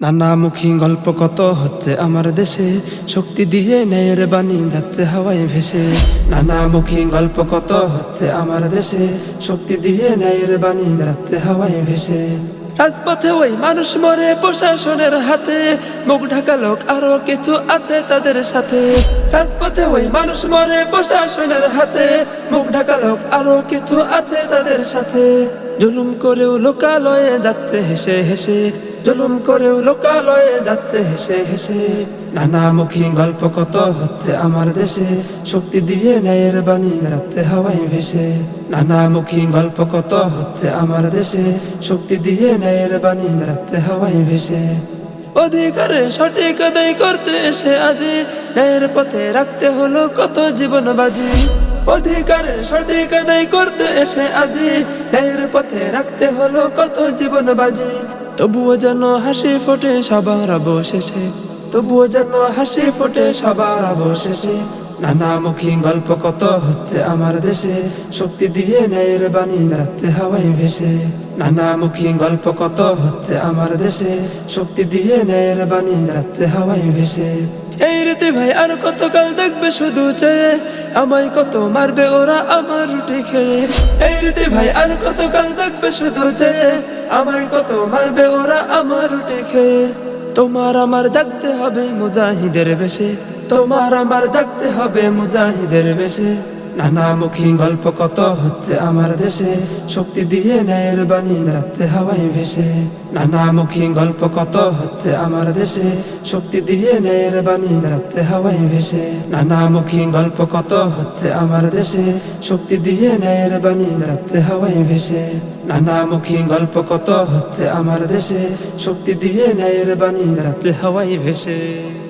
নানামুখী গল্প কত হচ্ছে আমার দেশে? শক্তি দিয়ে ন্যায়ের বাণী যাচ্ছে হাওয়ায় ভেসে। নানামুখী গল্প কত হচ্ছে আমার দেশে? শক্তি দিয়ে ন্যায়ের বাণী যাচ্ছে হাওয়ায় ভেসে। রাজপথে ওই মানুষ মরে প্রশাসনের হাতে। মুখ ঢাকা লোক আরও কিছু আছে তাদের সাথে। রাজপথে ওই মানুষ মরে প্রশাসনের হাতে। মুখ ঢাকা লোক আরও কিছু আছে তাদের সাথে। জুলুম করেও লোকালয়ে যাচ্ছে হেসে হেসে। জুলুম করেও লোকালয়ে যাচ্ছে হেসে হেসে। নানামুখী গল্প কত হচ্ছে আমার দেশে। শক্তি দিয়ে ন্যায়ের বাণী যাচ্ছে হাওয়ায় ভেসে। নানামুখী গল্প কত হচ্ছে আমার দেশে। শক্তি দিয়ে ন্যায়ের বাণী যাচ্ছে হাওয়ায় ভেসে। অধিকারে সঠিক আদায় করতে এসে আজি। ন্যায়ের পথে রাখতে হলো কত জীবন বাজি। অধিকারে সঠিক আদায় করতে এসে আজি। ন্যায়ের পথে রাখতে হলো কত জীবন বাজি। তবুও যেন হাসি ফোটে সবার অবশেষে। তবুও যেন হাসি ফোটে সবার অবশেষে। নানামুখী গল্প কত হচ্ছে আমার দেশে। শক্তি দিয়ে ন্যায়ের বাণী যাচ্ছে হাওয়াই ভেসে। নানামুখী গল্প কত হচ্ছে আমার দেশে। শক্তি দিয়ে ন্যায়ের বাণী যাচ্ছে হাওয়াই ভেসে। এই রীতি ভাই, আর কতকাল দেখবে শুধু চেয়ে? আমায় কত মারবে ওরা আমার রুটি খেয়ে? এই রীতি ভাই, আর কতকাল দেখবে শুধু চেয়ে? আমায় কত মারবে ওরা আমার রুটি খেয়ে? তোমার আমার জাগতে হবে মুজাহিদের বেশে। তোমার আমার জাগতে হবে মুজাহিদের বেশে। নানামুখী গল্প কত হচ্ছে আমার দেশে? শক্তি দিয়ে ন্যায়ের বাণী যাচ্ছে হাওয়ায় ভেসে। নানামুখী গল্প কত হচ্ছে আমার দেশে? শক্তি দিয়ে ন্যায়ের বাণী যাচ্ছে হাওয়ায় ভেসে। নানামুখী গল্প কত হচ্ছে আমার দেশে? শক্তি দিয়ে ন্যায়ের বাণী যাচ্ছে হাওয়ায় ভেসে। নানামুখী গল্প কত হচ্ছে আমার দেশে? শক্তি দিয়ে ন্যায়ের বাণী যাচ্ছে হাওয়ায় ভেসে।